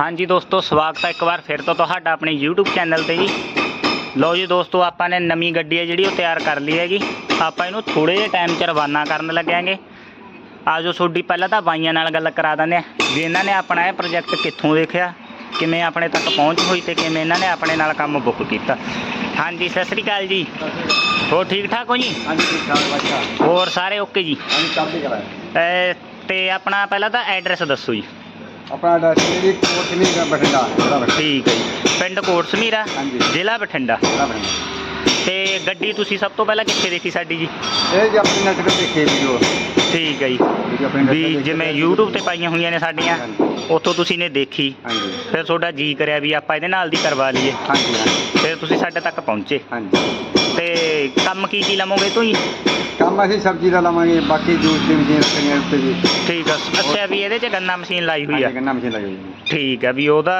ਹਾਂਜੀ ਦੋਸਤੋ ਸਵਾਗਤ ਹੈ ਇੱਕ ਵਾਰ ਫਿਰ ਤੋਂ ਤੁਹਾਡਾ ਆਪਣੇ YouTube ਚੈਨਲ ਤੇ ਜੀ। ਲਓ ਜੀ ਦੋਸਤੋ ਆਪਾਂ ਨੇ ਨਵੀਂ ਗੱਡੀ ਹੈ ਜਿਹੜੀ ਉਹ ਤਿਆਰ ਕਰ ਲਈ ਹੈਗੀ। ਆਪਾਂ ਇਹਨੂੰ ਥੋੜੇ ਜਿਹੇ ਟਾਈਮ 'ਚ ਰਵਾਨਾ ਕਰਨ ਲੱਗਿਆਂਗੇ। ਆਜੋ ਤੁਹਾਡੀ ਪਹਿਲਾਂ ਤਾਂ ਬਾਈਆਂ ਨਾਲ ਗੱਲ ਕਰਾ ਦਿੰਦੇ ਆ ਵੀ ਇਹਨਾਂ ਨੇ ਆਪਣਾ ਇਹ ਪ੍ਰੋਜੈਕਟ ਕਿੱਥੋਂ ਦੇਖਿਆ ਕਿਵੇਂ ਆਪਣੇ ਤੱਕ ਪਹੁੰਚ ਹੋਈ ਤੇ ਕਿਵੇਂ ਇਹਨਾਂ ਨੇ ਆਪਣੇ ਨਾਲ ਕੰਮ ਬੁੱਕ ਕੀਤਾ। ਹਾਂਜੀ ਸਤਿ ਸ੍ਰੀ ਅਕਾਲ ਜੀ। ਹੋਰ ਠੀਕ ਠਾਕ ਹੋ ਜੀ? ਹਾਂਜੀ ਠੀਕ ਠਾਕ ਬਾਦਸ਼ਾਹ ਹੋਰ ਸਾਰੇ ਓਕੇ ਜੀ? ਹਾਂਜੀ ਚੜ੍ਹਦੀ ਕਲਾ ਹੈ। ਤੇ ਆਪਣਾ ਪਹਿਲਾਂ ਤਾਂ ਐਡਰੈਸ ਦੱਸੋ ਜੀ। ਆਪਣਾ ਐਡਰੈਸ ਜੀ ਕੋਟ ਦਾ ਬਠਿੰਡਾ ਠੀਕ ਹੈ ਜੀ। ਪਿੰਡ ਕੋਟਸਮੀਰਾ ਹਾਂਜੀ। ਜ਼ਿਲ੍ਹਾ ਬਠਿੰਡਾ। ਬਠਿੰਡਾ। ਤੇ ਗੱਡੀ ਤੁਸੀਂ ਸਭ ਤੋਂ ਪਹਿਲਾਂ ਕਿੱਥੇ ਦੇਖੀ ਸਾਡੀ ਜੀ? ਇਹ ਜੀ ਆਪਣੇ ਨੈਟ ਤੇ ਦੇਖੇ ਵੀਡੀਓ। ਠੀਕ ਹੈ ਜੀ। ਜੀ ਆਪਣੇ net ਤੇ ਵੀ ਦੇਖੇ ਜਿਵੇਂ ਤੇ- YouTube ਤੇ ਪਾਈਆਂ ਹੋਈਆਂ ਨੇ ਸਾਡੀਆਂ ਹਾਂਜੀ। ਉੱਥੋਂ ਤੁਸੀਂ ਨੇ ਦੇਖੀ। ਹਾਂਜੀ। ਫਿਰ ਤੁਹਾਡਾ ਜੀ ਕਰਿਆ ਵੀ ਆਪਾਂ ਇਹਦੇ ਨਾਲ ਦੀ ਕਰਵਾ ਲਈਏ। ਹਾਂਜੀ ਹਾਂਜੀ। ਫਿਰ ਤੁਸੀਂ ਸਾਡੇ ਤੱਕ ਪਹੁੰਚੇ। ਹਾਂਜੀ। ਤੇ ਕੰਮ ਕੀ ਕੀ ਲਵੋਗੇ ਤੁਸੀਂ? ਕੰਮ ਅਸੀਂ ਸਬਜ਼ੀ ਦਾ ਲਾਵਾਂਗੇ ਬਾਕੀ ਜੂਸ ਦੀ ਮਸ਼ੀਨ ਰੱਖਣੀ ਉੱਤੇ ਜੀ। ਠੀਕ ਆ ਅੱਛਾ ਵੀ ਇਹਦੇ 'ਚ ਗੰਨਾ ਮਸ਼ੀਨ ਲਾਈ ਹੋਈ ਆ। ਹਾਂਜੀ ਗੰਨਾ ਮਸ਼ੀਨ ਲਾਈ ਹੋਈ ਜੀ। ਠੀਕ ਆ ਵੀ ਉਹਦਾ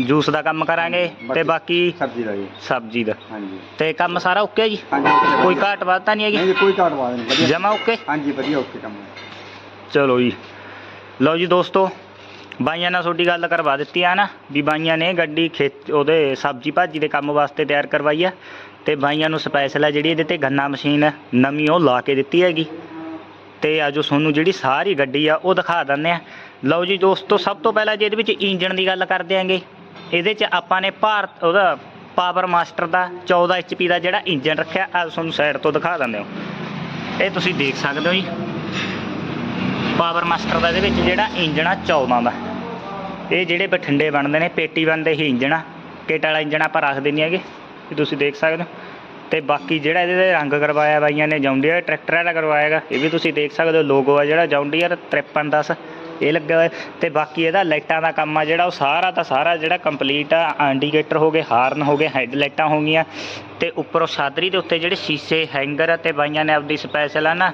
ਜੂਸ ਦਾ ਕੰਮ ਕਰਾਂਗੇ ਤੇ ਬਾਕੀ ਸਬਜ਼ੀ ਦਾ ਜੀ। ਸਬਜ਼ੀ ਦਾ। ਹਾਂਜੀ। ਤੇ ਕੰਮ ਸਾਰਾ ਓਕੇ ਜੀ? ਹਾਂਜੀ ਕੋਈ ਘਾਟ ਵਾਧ ਤਾਂ ਨਹੀਂ ਨਹੀਂ ਹੈਗੀ ਜੀ ਕੋਈ ਘਾਟ ਵਾਦ ਨਹੀਂ ਵਧੀਆ। ਜਮਾ ਓਕੇ? ਹਾਂਜੀ ਵਧੀਆ ਓਕੇ ਕੰਮ। ਚਲੋ ਜੀ। ਲਓ ਜੀ ਦੋਸਤੋ ਬਾਈਆਂ ਨਾਲ ਤੁਹਾਡੀ ਗੱਲ ਕਰਵਾ ਦਿੱਤੀ ਆ ਨਾ, ਵੀ ਬਾਈਆਂ ਨੇ ਗੱਡੀ ਖੇਤ ਉਹਦੇ ਸਬਜ਼ੀ ਭਾਜੀ ਦੇ ਕੰਮ ਵਾਸਤੇ ਤਿਆਰ ਕਰਵਾਈ ਆ। ਤੇ ਬਾਈਆਂ ਨੂੰ ਸਪੈਸ਼ਲ ਆ ਜਿਹੜੀ ਇਹਦੇ ਤੇ ਗੰਨਾ ਮਸ਼ੀਨ ਨਵੀਂ ਉਹ ਲਾ ਕੇ ਦਿੱਤੀ ਹੈਗੀ। ਤੇ ਆਜੋ ਤੁਹਾਨੂੰ ਜਿਹੜੀ ਸਾਰੀ ਗੱਡੀ ਆ, ਉਹ ਦਿਖਾ ਦਿੰਦੇ ਆ। ਲਓ ਜੀ ਦੋਸਤੋ, ਸਭ ਤੋਂ ਪਹਿਲਾਂ ਜੇ ਇਹਦੇ ਵਿੱਚ ਇੰਜਨ ਦੀ ਗੱਲ ਕਰਦੇ ਦਿਆਂਗੇ ਇਹਦੇ 'ਚ ਆਪਾਂ ਨੇ ਭਾਰਤ, ਉਹਦਾ ਪਾਵਰ ਮਾਸਟਰ ਦਾ 14 HP ਦਾ ਜਿਹੜਾ ਇੰਜਨ ਰੱਖਿਆ ਆ ਤੁਹਾਨੂੰ ਸਾਈਡ ਤੋਂ ਦਿਖਾ ਦਿੰਦੇ ਹੋ ਇਹ ਤੁਸੀਂ ਦੇਖ ਸਕਦੇ ਹੋ ਜੀ। ਪਾਵਰ ਮਾਸਟਰ ਦਾ ਇਹਦੇ ਵਿੱਚ ਜਿਹੜਾ ਇੰਜਣ ਆ 14 ਦਾ। ਇਹ ਜਿਹੜੇ ਬਠਿੰਡੇ ਬਣਦੇ ਨੇ, ਪੇਟੀ ਬਣਦੇ ਹੀ ਇੰਜਣ ਆ। ਕਿੱਟ ਵਾਲਾ ਇੰਜਣ ਆਪਾਂ ਰੱਖ ਨਹੀਂ ਹੈਗੇ, ਇਹ ਤੁਸੀਂ ਦੇਖ ਸਕਦੇ ਹੋ। ਤੇ ਬਾਕੀ ਜਿਹੜਾ ਇਹਦੇ ਤੇ ਰੰਗ ਕਰਵਾਇਆ ਬਾਈਆਂ ਨੇ ਜੌਂਡੀਅਰ ਟਰੈਕਟਰ ਵਾਲਾ ਕਰਵਾਇਆ ਹੈਗਾ, ਇਹ ਵੀ ਤੁਸੀਂ ਦੇਖ ਸਕਦੇ ਹੋ, ਲੋਗੋ ਆ ਜਿਹੜਾ ਜੌਂਡੀਅਰ 5310 ਇਹ ਲੱਗਿਆ ਹੋਇਆ। ਤੇ ਬਾਕੀ ਇਹਦਾ ਲਾਈਟਾਂ ਦਾ ਕੰਮ ਆ ਜਿਹੜਾ, ਉਹ ਸਾਰਾ ਦਾ ਸਾਰਾ ਜਿਹੜਾ ਕੰਪਲੀਟ ਆ, ਇੰਡੀਕੇਟਰ ਹੋ ਗਏ, ਹਾਰਨ ਹੋ ਗਏ, ਹੈੱਡ ਲਾਈਟਾਂ ਹੋ ਗਈਆਂ। ਤੇ ਉੱਪਰੋਂ ਸ਼ਾਦਰੀ ਦੇ ਉੱਤੇ ਜਿਹੜੇ ਸ਼ੀਸ਼ੇ, ਹੈਂਗਰ ਤੇ ਬਾਈਆਂ ਨੇ ਆਪਦੀ ਸਪੈਸ਼ਲ ਆ ਨਾ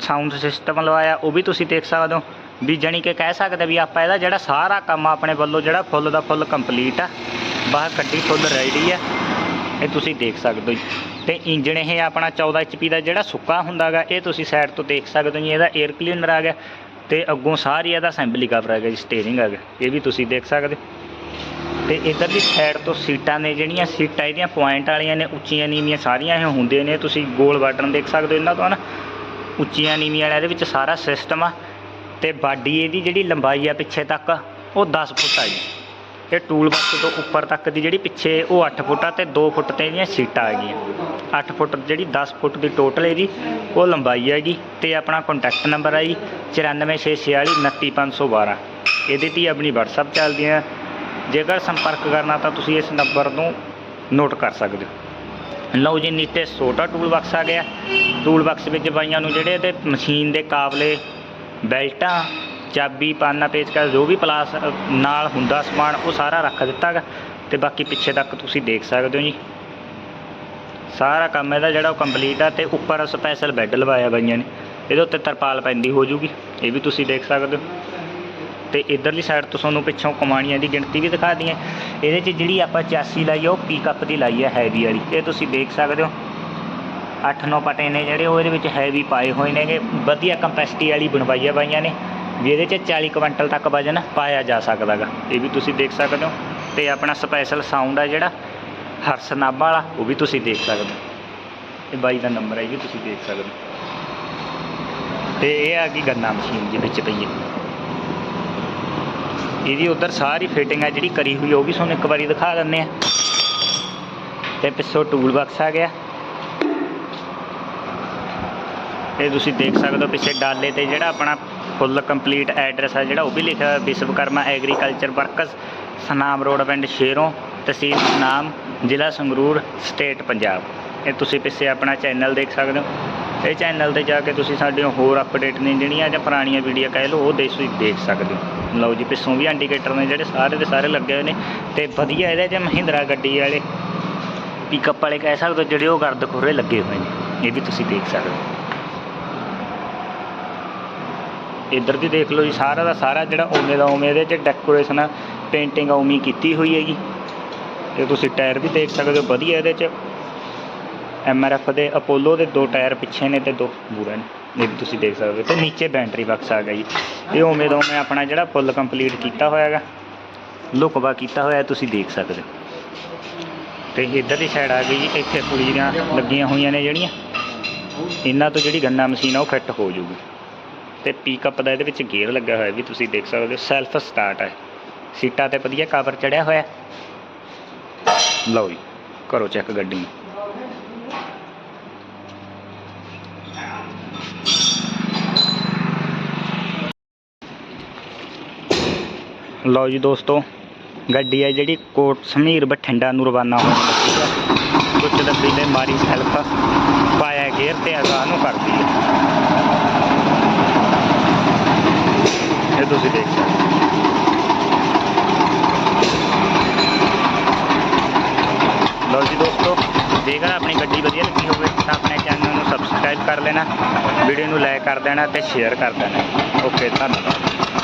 ਸਾਊਂਡ ਸਿਸਟਮ ਲਵਾਇਆ, ਉਹ ਵੀ ਤੁਸੀਂ ਦੇਖ ਸਕਦੇ ਹੋ। ਵੀ ਜਾਣੀ ਕਿ ਕਹਿ ਸਕਦੇ ਵੀ ਆਪਾਂ ਇਹਦਾ ਜਿਹੜਾ ਸਾਰਾ ਕੰਮ ਆਪਣੇ ਵੱਲੋਂ ਜਿਹੜਾ ਫੁੱਲ ਦਾ ਫੁੱਲ ਕੰਪਲੀਟ ਆ, ਬਾਹਰ ਗੱਡੀ ਫੁੱਲ ਰੈਡੀ ਆ, ਇਹ ਤੁਸੀਂ ਦੇਖ ਸਕਦੇ ਹੋ ਜੀ ਤੇ ਇੰਜਣ ਇਹ ਆਪਣਾ 14 HP ਦਾ ਜਿਹੜਾ ਸੁੱਕਾ ਹੁੰਦਾਗਾ, ਇਹ ਤੁਸੀਂ ਸਾਈਡ ਤੋਂ ਦੇਖ ਸਕਦੇ ਹੋ ਜੀ, ਇਹਦਾ 에ਅਰ ਕਲੀਨਰ ਆ ਗਿਆ ਤੇ ਅੱਗੋਂ ਸਾਰੀ ਇਹਦਾ ਅਸੈਂਬਲੀ ਕਵਰ ਹੈਗਾ ਜੀ ਸਟੀਅਰਿੰਗ ਗਿਆ, ਇਹ ਵੀ ਤੁਸੀਂ ਦੇਖ ਸਕਦੇ ਹੋ। ਤੇ ਇਧਰਲੀ ਸਾਈਡ ਤੋਂ ਸੀਟਾਂ ਨੇ ਜਿਹੜੀਆਂ ਸੀਟਾਂ, ਇਹਦੀਆਂ ਪੁਆਇੰਟ ਵਾਲੀਆਂ ਨੇ, ਉੱਚੀਆਂ ਨੀਵੀਆਂ ਸਾਰੀਆਂ ਇਹ ਹੁੰਦੇ ਨੇ, ਤੁਸੀਂ ਗੋਲ ਬਟਨ ਦੇਖ ਸਕਦੇ ਹੋ ਇਹਨਾਂ ਤੋਂ ਨਾ ਉੱਚੀਆਂ ਨੀਵੀਆਂ ਵਾਲਾ ਇਹਦੇ ਵਿੱਚ ਸਾਰਾ ਸਿਸਟਮ ਆ ਤੇ ਬਾਡੀ ਇਹਦੀ ਜਿਹੜੀ ਲੰਬਾਈ ਆ ਪਿੱਛੇ ਤੱਕ, ਉਹ 10 ਫੁੱਟ ਆ ਜੀ। ਇਹ ਟੂਲ ਬਾਕਸ ਤੋਂ ਉੱਪਰ ਤੱਕ ਦੀ ਜਿਹੜੀ ਪਿੱਛੇ, ਉਹ 8 ਫੁੱਟ ਆ ਤੇ 2 ਫੁੱਟ ਤੇ ਇਹਦੀਆਂ ਸੀਟਾਂ ਆ ਗਈਆਂ 8 ਫੁੱਟ ਜਿਹੜੀ 10 ਫੁੱਟ ਦੀ ਟੋਟਲ ਇਹਦੀ, ਉਹ ਲੰਬਾਈ ਹੈਗੀ। ਤੇ ਆਪਣਾ ਕੰਟੈਕਟ ਨੰਬਰ ਆ ਜੀ 9464299512 ਇਹਦੇ ਤੇ ਹੀ ਆਪਣੀ WhatsApp ਚੱਲਦੀ ਹੈ ਜੇਕਰ ਸੰਪਰਕ ਕਰਨਾ ਤਾਂ ਤੁਸੀਂ ਇਸ ਨੰਬਰ ਨੂੰ ਨੋਟ ਕਰ ਸਕਦੇ ਹੋ। ਲਓ ਜੀ, ਨੀਚੇ ਛੋਟਾ ਟੂਲ ਬਾਕਸ ਆ ਗਿਆ। ਟੂਲ ਬਾਕਸ ਵਿੱਚ ਬਾਈਆਂ ਨੂੰ ਜਿਹੜੇ ਇਹਦੇ ਮਸ਼ੀਨ ਦੇ ਕਾਬਲੇ ਬੈਲਟਾਂ, ਚਾਬੀ, ਪਾਨਾ, ਪੇਚਕਸ, ਜੋ ਵੀ ਪਲਾਸ ਨਾਲ ਹੁੰਦਾ ਸਮਾਨ, ਉਹ ਸਾਰਾ ਰੱਖ ਦਿੱਤਾ ਗਾ ਤੇ ਬਾਕੀ ਪਿੱਛੇ ਤੱਕ ਤੁਸੀਂ ਦੇਖ ਸਕਦੇ ਹੋ ਜੀ। ਸਾਰਾ ਕੰਮ ਇਹਦਾ ਜਿਹੜਾ ਉਹ ਕੰਪਲੀਟ ਆ ਤੇ ਉੱਪਰ ਸਪੈਸ਼ਲ ਬੈੱਡ ਲਵਾਇਆ ਬਾਈਆਂ ਨੇ। ਇਹਦੇ ਉੱਤੇ ਤਰਪਾਲ ਪੈਂਦੀ ਹੋ ਜੂਗੀ, ਇਹ ਵੀ ਤੁਸੀਂ ਦੇਖ ਸਕਦੇ ਹੋ। ਤੇ ਇਧਰਲੀ ਸਾਈਡ ਤੋਂ ਤੁਹਾਨੂੰ ਪਿੱਛੋਂ ਕਮਾਣੀਆਂ ਦੀ ਗਿਣਤੀ ਵੀ ਦਿਖਾ ਦਈਏ। ਇਹਦੇ 'ਚ ਜਿਹੜੀ ਆਪਾਂ ਚਾਸੀ ਲਾਈ ਆ, ਉਹ ਪੀਕਅਪ ਦੀ ਲਾਈ ਆ ਹੈਵੀ ਵਾਲੀ। ਇਹ ਤੁਸੀਂ ਦੇਖ ਸਕਦੇ ਹੋ। 8-9 ਪਟੇ ਨੇ ਜਿਹੜੇ, ਉਹ ਇਹਦੇ ਵਿੱਚ ਹੈਵੀ ਪਾਏ ਹੋਏ ਨੇਗੇ ਵਧੀਆ ਕੰਪੈਸਿਟੀ ਵਾਲੀ ਬਣਵਾਈ ਆ ਬਾਈਆਂ ਨੇ ਵੀ ਇਹਦੇ 'ਚ 40 ਕੁਇੰਟਲ ਤੱਕ ਵਜਨ ਪਾਇਆ ਜਾ ਸਕਦਾਗਾ ਇਹ ਵੀ ਤੁਸੀਂ ਦੇਖ ਸਕਦੇ ਹੋ। ਤੇ ਆਪਣਾ ਸਪੈਸ਼ਲ ਸਾਊਂਡ ਆ ਜਿਹੜਾ, ਹਰਸਨਾਭਾ ਵਾਲਾ, ਉਹ ਵੀ ਤੁਸੀਂ ਦੇਖ ਸਕਦੇ ਹੋ। ਇਹ ਬਾਈ ਦਾ ਨੰਬਰ ਹੈ ਜੀ ਤੁਸੀਂ ਦੇਖ ਸਕਦੇ ਹੋ। ਤੇ ਇਹ ਆ ਗਈ ਗੰਨਾ ਮਸ਼ੀਨ ਜੀ ਵਿੱਚ ਪਈ ਹੈ। ਇਹਦੀ ਉਧਰ ਸਾਰੀ ਫਿਟਿੰਗ ਆ ਜਿਹੜੀ ਕਰੀ ਹੋਈ, ਉਹ ਵੀ ਤੁਹਾਨੂੰ ਇੱਕ ਵਾਰੀ ਦਿਖਾ ਦਿੰਦੇ ਆ। ਤੇ ਪਿੱਛੋਂ ਟੂਲ ਬਾਕਸ ਆ ਗਿਆ। ਇਹ ਤੁਸੀਂ ਦੇਖ ਸਕਦੇ ਹੋ ਪਿੱਛੇ ਡਾਲੇ ਤੇ ਜਿਹੜਾ ਆਪਣਾ ਫੁੱਲ ਕੰਪਲੀਟ ਐਡਰੈਸ ਆ ਜਿਹੜਾ ਉਹ ਵੀ ਲਿਖਿਆ ਹੋਇਆ Vishwakarma agriculture works Sunam road ਪਿੰਡ ਸ਼ੇਰੋਂ, ਤਹਿਸੀਲ ਸਨਾਮ, ਜ਼ਿਲ੍ਹਾ ਸੰਗਰੂਰ ਸਟੇਟ ਪੰਜਾਬ। ਇਹ ਤੁਸੀਂ ਪਿੱਛੇ ਆਪਣਾ ਚੈਨਲ ਦੇਖ ਸਕਦੇ ਹੋ। ਇਹ ਚੈਨਲ ਤੇ ਜਾ ਕੇ ਤੁਸੀਂ ਸਾਡੀਆਂ ਹੋਰ ਅਪਡੇਟ ਨੇ ਜਿਹੜੀਆਂ ਜਾਂ ਪੁਰਾਣੀਆਂ ਵੀਡੀਓ ਕਹਿ ਲਓ, ਉਹ ਦੇ ਤੁਸੀਂ ਦੇਖ ਸਕਦੇ ਹੋ। ਲਓ ਜੀ, ਪਿੱਛੋਂ ਵੀ ਇੰਡੀਕੇਟਰ ਨੇ ਜਿਹੜੇ ਸਾਰੇ ਦੇ ਸਾਰੇ ਲੱਗੇ ਹੋਏ ਨੇ ਤੇ ਵਧੀਆ ਇਹਦੇ 'ਚ ਮਹਿੰਦਰਾ ਗੱਡੀ ਵਾਲੇ ਪਿਕਅਪ ਵਾਲੇ ਕਹਿ ਸਕਦੇ ਹੋ, ਜਿਹੜੇ ਉਹ ਗਰਦ ਖੁਰੇ ਲੱਗੇ ਹੋਏ ਨੇ। ਇਹ ਵੀ ਤੁਸੀਂ ਦੇਖ ਸਕਦੇ ਹੋ। ਇੱਧਰ ਦੀ ਦੇਖ ਲਓ ਜੀ, ਸਾਰਾ ਦਾ ਸਾਰਾ ਜਿਹੜਾ ਉਵੇਂ ਦਾ ਉਵੇਂ ਇਹਦੇ 'ਚ ਡੈਕੋਰੇਸ਼ਨ ਪੇਂਟਿੰਗ ਉਵੇਂ ਕੀਤੀ ਹੋਈ ਹੈਗੀ। ਤੇ ਤੁਸੀਂ ਟਾਇਰ ਵੀ ਦੇਖ ਸਕਦੇ ਹੋ, ਵਧੀਆ ਇਹਦੇ 'ਚ। ਐਮ ਆਰ ਐਫ ਦੇ ਅਪੋਲੋ ਦੇ ਦੋ ਟਾਇਰ ਪਿੱਛੇ ਨੇ ਤੇ ਦੋ ਮੂਰੇ ਨੇ, ਇਹ ਵੀ ਤੁਸੀਂ ਦੇਖ ਸਕਦੇ ਹੋ। ਤੇ ਨੀਚੇ ਬੈਟਰੀ ਬਕਸ ਆ ਗਿਆ ਜੀ। ਇਹ ਉਵੇਂ ਦਾ ਉਵੇਂ ਆਪਣਾ ਜਿਹੜਾ ਫੁੱਲ ਕੰਪਲੀਟ ਕੀਤਾ ਹੋਇਆ ਹੈਗਾ। ਲੁਕਵਾ ਕੀਤਾ ਹੋਇਆ ਤੁਸੀਂ ਦੇਖ ਸਕਦੇ ਹੋ। ਤੇ ਇੱਧਰ ਦੀ ਸਾਈਡ ਆ ਗਈ ਜੀ, ਇੱਥੇ ਪੁਲੀਆਂ ਲੱਗੀਆਂ ਹੋਈਆਂ ਨੇ ਜਿਹੜੀਆਂ। ਇਹਨਾਂ ਤੋਂ ਜਿਹੜੀ ਗੰਨਾ ਮਸ਼ੀਨ ਆ, ਉਹ ਫਿੱਟ ਹੋ ਜੂਗੀ ਤੇ ਪਿਕਅਪ ਦਾ ਇਹਦੇ ਵਿੱਚ ਗੇਅਰ ਲੱਗਾ ਹੋਇਆ ਵੀ ਤੁਸੀਂ ਦੇਖ ਸਕਦੇ ਹੋ ਸੈਲਫ ਸਟਾਰਟ ਹੈ। ਸੀਟਾਂ ਤੇ ਵਧੀਆ ਕਵਰ ਚੜਿਆ ਹੋਇਆ ਲਓ ਜੀ, ਕਰੋ ਚੈੱਕ ਗੱਡੀ। ਲਓ ਜੀ ਦੋਸਤੋ, ਗੱਡੀ ਹੈ ਜਿਹੜੀ ਕੋਟ ਸਮੀਰ ਬਠਿੰਡਾ ਨੂੰ ਰਵਾਨਾ ਹੋਣ ਲੱਗੀ ਹੈ। ਕੁਝ ਦੱਬੀ ਨੇ ਮਾਰੀ ਹੈਲਪ ਪਾਇਆ ਗੇਅਰ ਤੇ ਅਗਾਂਹ ਨੂੰ ਕਰਦੀ ਹੈ। ਇਹ ਤੁਸੀਂ ਦੇਖ ਸਕਦੇ ਹੋ। ਲਓ ਜੀ ਦੋਸਤੋ ਜੇਕਰ ਆਪਣੀ ਗੱਡੀ ਵਧੀਆ ਲੱਗੀ ਹੋਵੇ ਤਾਂ ਆਪਣੇ ਚੈਨਲ ਨੂੰ ਸਬਸਕ੍ਰਾਈਬ ਕਰ ਲੈਣਾ ਵੀਡੀਓ ਨੂੰ ਲਾਈਕ ਕਰ ਦੇਣਾ ਤੇ ਸ਼ੇਅਰ ਕਰ ਦੇਣਾ ਓਕੇ ਧੰਨਵਾਦ